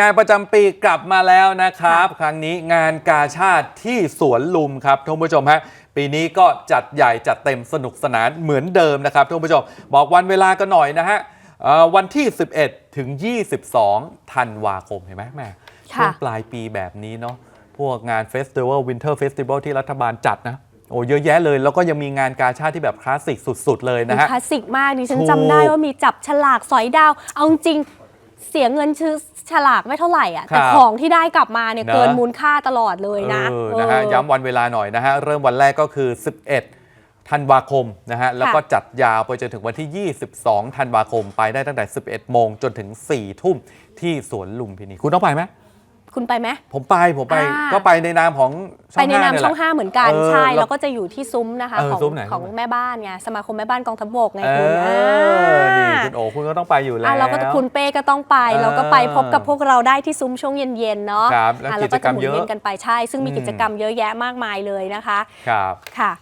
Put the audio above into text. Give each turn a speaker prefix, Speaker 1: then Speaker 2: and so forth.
Speaker 1: งานประจำปีกลับมาแล้วนะครับ ครั้งนี้งานกาชาติที่สวนลุมครับท่านผู้ชมฮะปีนี้ก็จัดใหญ่จัดเต็มสนุกสนานเหมือนเดิมนะครับท่านผู้ชม บอกวันเวลากันหน่อยนะฮะเอ่อวันที่ 11 ถึง 22 ธันวาคมเห็นไหมแม่
Speaker 2: ค่ะ
Speaker 1: ช่วงปลายปีแบบนี้เนาะพวกงานเฟสติวัลวินเทอร์เฟสติวัลที่รัฐบาลจัดนะโอ้เยอะแยะเลยแล้วก็ยังมีงานกาชาติที่แบบคลาสสิกสุด ๆ เลยนะฮะ
Speaker 2: คลาสสิกมากดิฉัน
Speaker 1: ถูก
Speaker 2: จำได้ว่ามีจับฉลากสอยดาว เอาจริงๆ เสียเงินชื่อฉลากไม่เท่าไหร่อะแต่
Speaker 1: ครับ
Speaker 2: ของที่ได้กลับมาเนี่ย
Speaker 1: เนอะ
Speaker 2: เกินมูลค่าตลอดเลยนะ
Speaker 1: เออนะฮะ
Speaker 2: เออ
Speaker 1: ย้ำวันเวลาหน่อยนะฮะเริ่มวันแรกก็คือ 11ธันวาคมนะฮะแล้วก็จัดยาวไปจนถึงวันที่ 22 ธันวาคม ไปได้ตั้งแต่ 11 โมงจนถึง 4 ทุ่มที่สวนลุมพินี คุณต้องไปไหม
Speaker 2: คุณไปไหม
Speaker 1: ผมไปผมไป
Speaker 2: อ่า
Speaker 1: ก็ไปในนามของช่
Speaker 2: ไป
Speaker 1: อง
Speaker 2: ในนาม
Speaker 1: 5
Speaker 2: ช่อง
Speaker 1: แหละ
Speaker 2: ห้าเหมือนกัน
Speaker 1: เออ
Speaker 2: ใช่
Speaker 1: แล้ว
Speaker 2: แล้วก็จะอยู่ที่ซุ้มนะคะ
Speaker 1: เออ
Speaker 2: ของ
Speaker 1: ซุ้มไหน
Speaker 2: ของแม่บ้านไงสมาคมแม่บ้านกองทัพบกไง
Speaker 1: เอ
Speaker 2: คุณ
Speaker 1: อ
Speaker 2: อ่า
Speaker 1: นี่คุณโอคุณก็ต้องไปอยู่แล้ว
Speaker 2: อะเราก็คุณเป้ก็ต้องไป
Speaker 1: เออ
Speaker 2: เราก็ไปพบกับพวกเราได้ที่ซุ้มช่วงเย็นๆเนาะ
Speaker 1: ครับแล้ว
Speaker 2: อะ
Speaker 1: กิจกรรม
Speaker 2: หมุน
Speaker 1: เยอะ
Speaker 2: เวียนกันไปใช่ ซึ่งมี
Speaker 1: อืม
Speaker 2: กิจกรรมเยอะแยะมากมายเลยนะคะ
Speaker 1: ครับ
Speaker 2: ค่ะ